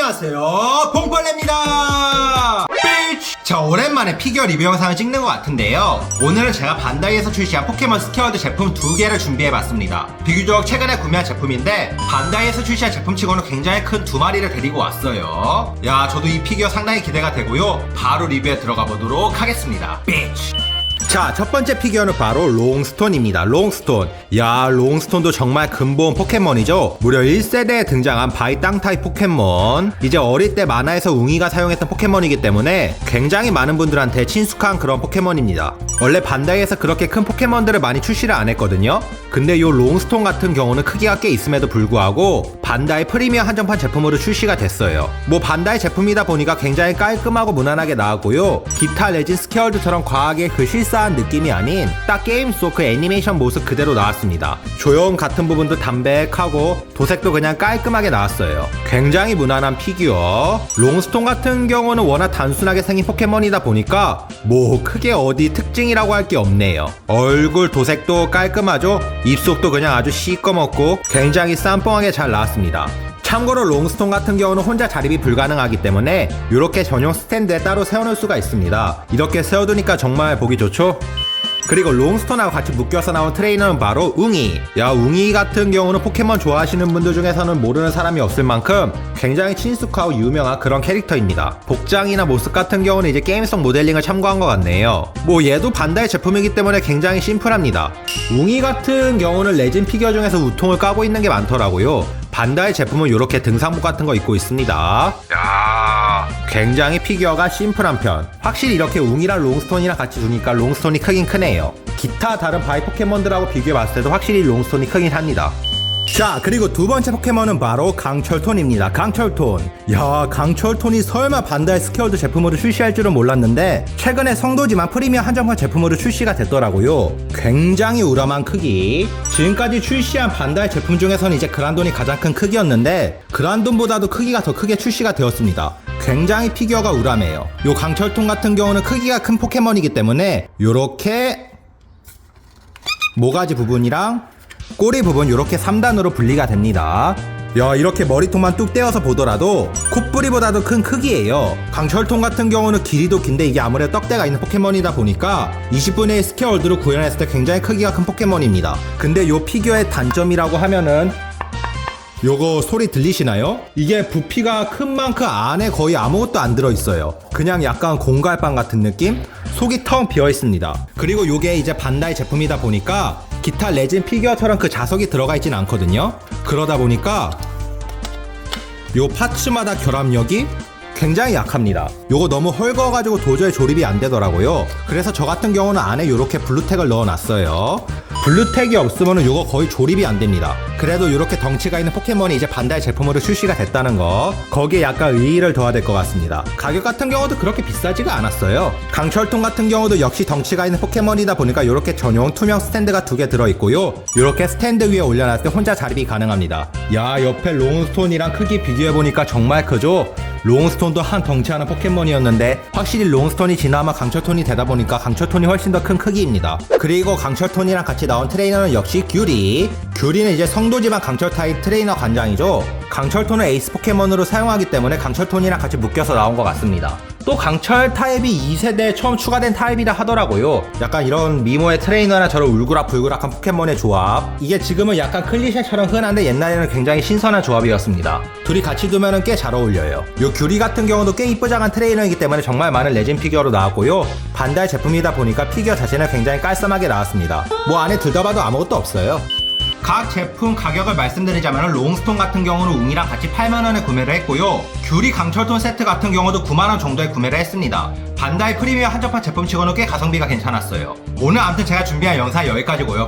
안녕하세요. 봉벌레입니다. 자 오랜만에 피규어 리뷰 영상을 찍는 것 같은데요. 오늘은 제가 반다이에서 출시한 포켓몬 스퀘어드 제품 두 개를 준비해봤습니다. 비교적 최근에 구매한 제품인데 반다이에서 출시한 제품치고는 굉장히 큰 두 마리를 데리고 왔어요. 야 저도 이 피규어 상당히 기대가 되고요. 바로 리뷰에 들어가 보도록 하겠습니다. 삐치. 자, 첫 번째 피규어는 바로 롱스톤입니다. 롱스톤. 야, 롱스톤도 정말 근본 포켓몬이죠? 무려 1세대에 등장한 바이 땅 타입 포켓몬. 이제 어릴 때 만화에서 웅이가 사용했던 포켓몬이기 때문에 굉장히 많은 분들한테 친숙한 그런 포켓몬입니다. 원래 반다이에서 그렇게 큰 포켓몬들을 많이 출시를 안 했거든요? 근데 요 롱스톤 같은 경우는 크기가 꽤 있음에도 불구하고 반다이 프리미어 한정판 제품으로 출시가 됐어요. 뭐 반다이 제품이다 보니까 굉장히 깔끔하고 무난하게 나왔고요. 기타 레진 스퀘어드처럼 과하게 그 실사 한 느낌이 아닌 딱 게임 속 그 애니메이션 모습 그대로 나왔습니다. 조형 같은 부분도 담백하고 도색도 그냥 깔끔하게 나왔어요. 굉장히 무난한 피규어. 롱스톤 같은 경우는 워낙 단순하게 생긴 포켓몬이다 보니까 뭐 크게 어디 특징이라고 할 게 없네요. 얼굴 도색도 깔끔하죠? 입속도 그냥 아주 시꺼멓고 굉장히 쌈뽕하게 잘 나왔습니다. 참고로 롱스톤 같은 경우는 혼자 자립이 불가능하기 때문에 이렇게 전용 스탠드에 따로 세워놓을 수가 있습니다. 이렇게 세워두니까 정말 보기 좋죠? 그리고 롱스톤하고 같이 묶여서 나온 트레이너는 바로 웅이. 야, 웅이 같은 경우는 포켓몬 좋아하시는 분들 중에서는 모르는 사람이 없을 만큼 굉장히 친숙하고 유명한 그런 캐릭터입니다. 복장이나 모습 같은 경우는 이제 게임 속 모델링을 참고한 것 같네요. 뭐 얘도 반다이 제품이기 때문에 굉장히 심플합니다. 웅이 같은 경우는 레진 피규어 중에서 우통을 까고 있는 게 많더라고요. 반다이 제품은 이렇게 등산복 같은 거 입고 있습니다. 야, 굉장히 피규어가 심플한 편. 확실히 이렇게 웅이랑 롱스톤이랑 같이 두니까 롱스톤이 크긴 크네요. 기타 다른 바이 포켓몬들하고 비교해봤을 때도 확실히 롱스톤이 크긴 합니다. 자, 그리고 두 번째 포켓몬은 바로 강철톤입니다. 강철톤. 야, 강철톤이 설마 반다이 스퀘어드 제품으로 출시할 줄은 몰랐는데, 최근에 성도지만 프리미어 한정판 제품으로 출시가 됐더라고요. 굉장히 우람한 크기. 지금까지 출시한 반다이 제품 중에서는 이제 그란돈이 가장 큰 크기였는데, 그란돈보다도 크기가 더 크게 출시가 되었습니다. 굉장히 피규어가 우람해요. 요 강철톤 같은 경우는 크기가 큰 포켓몬이기 때문에, 요렇게 모가지 부분이랑 꼬리 부분 이렇게 3단으로 분리가 됩니다. 야 이렇게 머리통만 뚝 떼어서 보더라도 콧뿌리보다도 큰 크기예요. 강철통 같은 경우는 길이도 긴데 이게 아무래도 떡대가 있는 포켓몬이다 보니까 20분의 1 스퀘어월드로 구현했을 때 굉장히 크기가 큰 포켓몬입니다. 근데 요 피규어의 단점이라고 하면은 요거 소리 들리시나요? 이게 부피가 큰 만큼 안에 거의 아무것도 안 들어있어요. 그냥 약간 공갈빵 같은 느낌? 속이 텅 비어 있습니다. 그리고 요게 이제 반다이 제품이다 보니까 기타 레진 피규어처럼 그 자석이 들어가 있진 않거든요. 그러다 보니까 요 파츠마다 결합력이 굉장히 약합니다. 요거 너무 헐거워가지고 도저히 조립이 안 되더라고요. 그래서 저 같은 경우는 안에 요렇게 블루텍을 넣어놨어요. 블루텍이 없으면 요거 거의 조립이 안 됩니다. 그래도 요렇게 덩치가 있는 포켓몬이 이제 반다이 제품으로 출시가 됐다는 거 거기에 약간 의의를 둬야 될 것 같습니다. 가격 같은 경우도 그렇게 비싸지가 않았어요. 강철통 같은 경우도 역시 덩치가 있는 포켓몬이다 보니까 요렇게 전용 투명 스탠드가 두 개 들어있고요. 요렇게 스탠드 위에 올려놨을 때 혼자 자립이 가능합니다. 야 옆에 롱스톤이랑 크기 비교해보니까 정말 크죠? 롱스톤도 한 덩치 하는 포켓몬이었는데 확실히 롱스톤이 지나마 강철톤이 되다 보니까 강철톤이 훨씬 더 큰 크기입니다. 그리고 강철톤이랑 같이 나온 트레이너는 역시 귤이. 귤이는 이제 성도지방 강철 타입 트레이너 관장이죠. 강철톤을 에이스 포켓몬으로 사용하기 때문에 강철톤이랑 같이 묶여서 나온 것 같습니다. 또 강철 타입이 2세대에 처음 추가된 타입이라 하더라고요. 약간 이런 미모의 트레이너나 저런 울그락불그락한 포켓몬의 조합. 이게 지금은 약간 클리셰처럼 흔한데 옛날에는 굉장히 신선한 조합이었습니다. 둘이 같이 두면은 꽤 잘 어울려요. 요 귤이 같은 경우도 꽤 이쁘장한 트레이너이기 때문에 정말 많은 레진 피규어로 나왔고요. 반달 제품이다 보니까 피규어 자체는 굉장히 깔쌈하게 나왔습니다. 뭐 안에 들다 봐도 아무것도 없어요. 각 제품 가격을 말씀드리자면 롱스톤 같은 경우는 웅이랑 같이 8만원에 구매를 했고요. 귤이 강철톤 세트 같은 경우도 9만원 정도에 구매를 했습니다. 반다이 프리미어 한정판 제품치고는 꽤 가성비가 괜찮았어요. 오늘 아무튼 제가 준비한 영상 여기까지고요